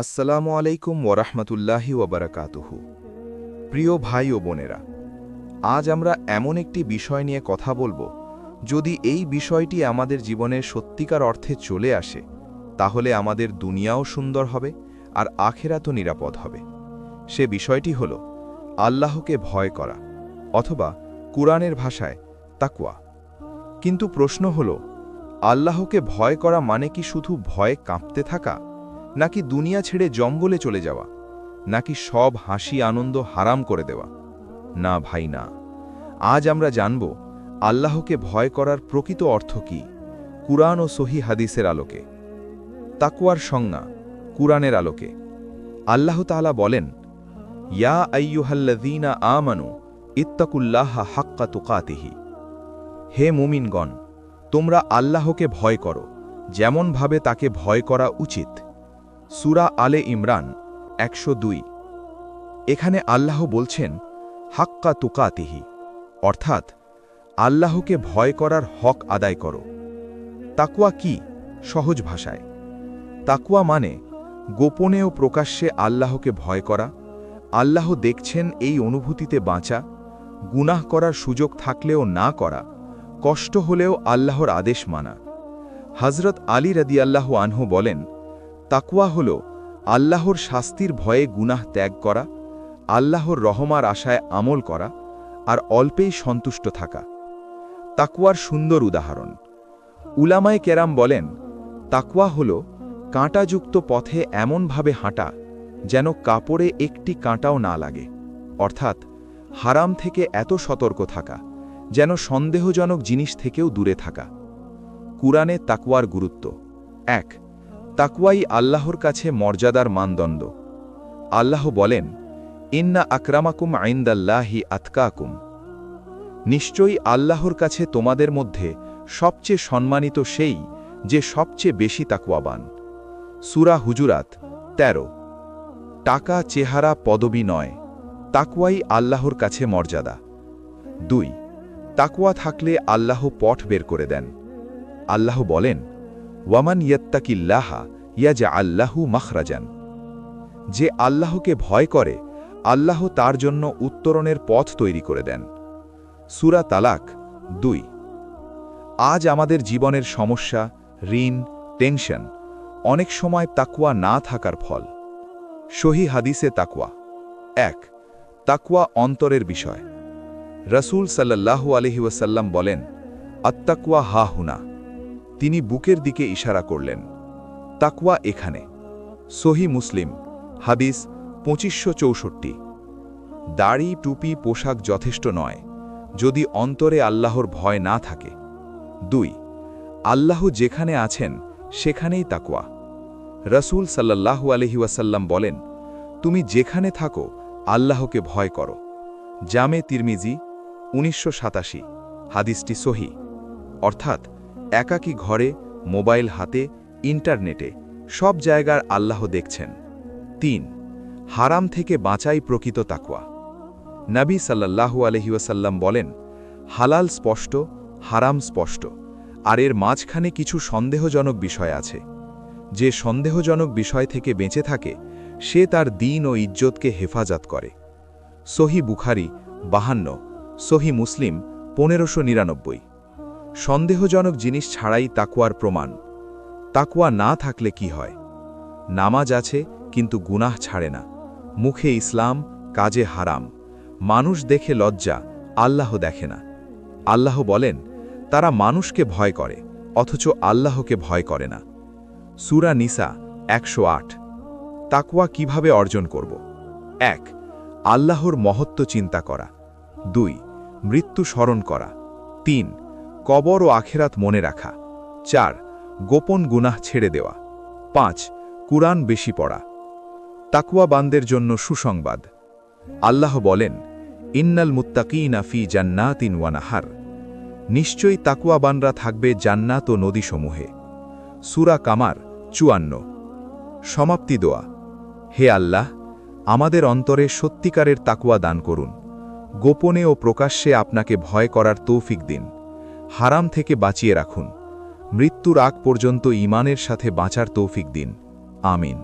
আসসালামু আলাইকুম ওরহমতুল্লাহি ওবরাকাতুহু প্রিয় ভাই ও বোনেরা, আজ আমরা এমন একটি বিষয় নিয়ে কথা বলব, যদি এই বিষয়টি আমাদের জীবনের সত্যিকার অর্থে চলে আসে, তাহলে আমাদের দুনিয়াও সুন্দর হবে আর আখেরাতও নিরাপদ হবে। সে বিষয়টি হল, আল্লাহকে ভয় করা অথবা কুরআনের ভাষায় তাকুয়া কিন্তু প্রশ্ন হল, আল্লাহকে ভয় করা মানে কি শুধু ভয়ে কাঁপতে থাকা? নাকি দুনিয়া ছেড়ে জঙ্গলে চলে যাওয়া, নাকি সব হাসি আনন্দ হারাম করে দেওয়া? না ভাই, না। আজ আমরা জানব, আল্লাহকে ভয় করার প্রকৃত অর্থ কি, কুরআন ও সহি হাদিসের আলোকে। তাকুয়ার সংজ্ঞা, কুরআনের আলোকে। আল্লাহ তাআলা বলেন, ইয়া আইয়ুহাল্লাযীনা আমানু ইত্তাকুল্লাহা হাক্কা তুকাতিহি। হে মুমিনগণ, তোমরা আল্লাহকে ভয় করো, যেমনভাবে তাকে ভয় করা উচিত। সুরা আলে ইমরান একশো দুই। এখানে আল্লাহ বলছেন, হাক্কা তুকাতিহি, অর্থাৎ আল্লাহকে ভয় করার হক আদায় করো। তাকুয়া কি? সহজ ভাষায়। তাকুয়া মানে গোপনে ও প্রকাশ্যে আল্লাহকে ভয় করা, আল্লাহ দেখছেন এই অনুভূতিতে বাঁচা, গুনাহ করার সুযোগ থাকলেও না করা, কষ্ট হলেও আল্লাহর আদেশ মানা। হজরত আলী রদিয়াল্লাহ আনহু বলেন তাকুয়া হল আল্লাহর শাস্তির ভয়ে গুনাহ ত্যাগ করা, আল্লাহর রহমার আশায় আমল করা আর অল্পেই সন্তুষ্ট থাকা। তাকুয়ার সুন্দর উদাহরণ। উলামায় কেরাম বলেন তাকুয়া হল কাঁটাযুক্ত পথে এমনভাবে হাঁটা যেন কাপড়ে একটি কাঁটাও না লাগে। অর্থাৎ হারাম থেকে এত সতর্ক থাকা, যেন সন্দেহজনক জিনিস থেকেও দূরে থাকা। কুরআনে তাকুয়ার গুরুত্ব। এক তাকুয়াই আল্লাহর কাছে মর্যাদার মানদণ্ড। আল্লাহ বলেন, ইন্না আকরামাকুম আইন্দাল্লাহি আতকাকুম। নিশ্চয়ই আল্লাহর কাছে তোমাদের মধ্যে সবচেয়ে সম্মানিত সেই যে সবচেয়ে বেশি তাকুয়াবান। সুরা হুজুরাত ১৩ টাকা চেহারা পদবি নয়, তাকুয়াই আল্লাহর কাছে মর্যাদা। দুই, তাকুয়া থাকলে আল্লাহ পথ বের করে দেন। আল্লাহ বলেন ওয়ামান ইয়ত্তাকিল্লাহা ইয়াজা আল্লাহু মাখরাজান। যে আল্লাহকে ভয় করে, আল্লাহ তার জন্য উত্তরণের পথ তৈরি করে দেন। সুরা তালাক দুই। আজ আমাদের জীবনের সমস্যা, ঋণ, টেনশন, অনেক সময় তাকুয়া না থাকার ফল। সহি হাদিসে তাকুয়া এক তাকুয়া অন্তরের বিষয়। রসুল সাল্লাহু আলহিউসাল্লাম বলেন আত্তাকুয়া হা হুনা তিনি বুকের দিকে ইশারা করলেন তাকুয়া এখানে। সহি মুসলিম, হাদিস পঁচিশশো চৌষট্টি। দাড়ি, টুপি, পোশাক যথেষ্ট নয়, যদি অন্তরে আল্লাহর ভয় না থাকে। দুই, আল্লাহ যেখানে আছেন, সেখানেই তাকুয়া রসুল সাল্লাহু আলহিউসাল্লাম বলেন, তুমি যেখানে থাকো, আল্লাহকে ভয় করো। জামে তিরমিজি, উনিশশো সাতাশি, হাদিসটি সহি। অর্থাৎ একাকী ঘরে, মোবাইল হাতে, ইন্টারনেটে, সব জায়গার আল্লাহ দেখছেন। তিন, হারাম থেকে বাঁচাই প্রকৃত তাকুয়া নবী সাল্লাহু আলহিউসাল্লাম বলেন, হালাল স্পষ্ট, হারাম স্পষ্ট, আর এর মাঝখানে কিছু সন্দেহজনক বিষয় আছে। যে সন্দেহজনক বিষয় থেকে বেঁচে থাকে, সে তার দিন ও ইজ্জতকে হেফাজত করে। সহি বুখারি, বাহান্ন, সহি মুসলিম, পনেরোশো নিরানব্বই। সন্দেহজনক জিনিস ছাড়াই তাকুয়ার প্রমাণ। তাকুয়া না থাকলে কি হয়? নামাজ আছে, কিন্তু গুনাহ ছাড়ে না। মুখে ইসলাম, কাজে হারাম। মানুষ দেখে লজ্জা, আল্লাহ দেখে না। আল্লাহ বলেন, তারা মানুষকে ভয় করে, অথচ আল্লাহকে ভয় করে না। সুরা নিসা, একশো আট। তাকুয়া কীভাবে অর্জন করব? এক, আল্লাহর মহত্ব চিন্তা করা। দুই, মৃত্যু স্মরণ করা। তিন কবর ও আখেরাত মনে রাখা। চার, গোপন গুনাহ ছেড়ে দেওয়া। পাঁচ, কুরআন বেশি পড়া। তাকুয়াবানদের জন্য সুসংবাদ। আল্লাহ বলেন, ইন্নাল মুত্তাকিনা ফি জান্নাতিন ওয়ানাহার নিশ্চয়ই তাকুয়াবানরা থাকবে জান্নাত ও নদীসমূহে। সুরা কামার, চুয়ান্ন। সমাপ্তি দোয়া। হে আল্লাহ, আমাদের অন্তরে সত্যিকারের তাকুয়া দান করুন। গোপনে ও প্রকাশ্যে আপনাকে ভয় করার তৌফিক দিন। হারাম থেকে বাঁচিয়ে রাখুন। মৃত্যুর আগ পর্যন্ত ইমানের সাথে বাঁচার তৌফিক দিন। আমিন।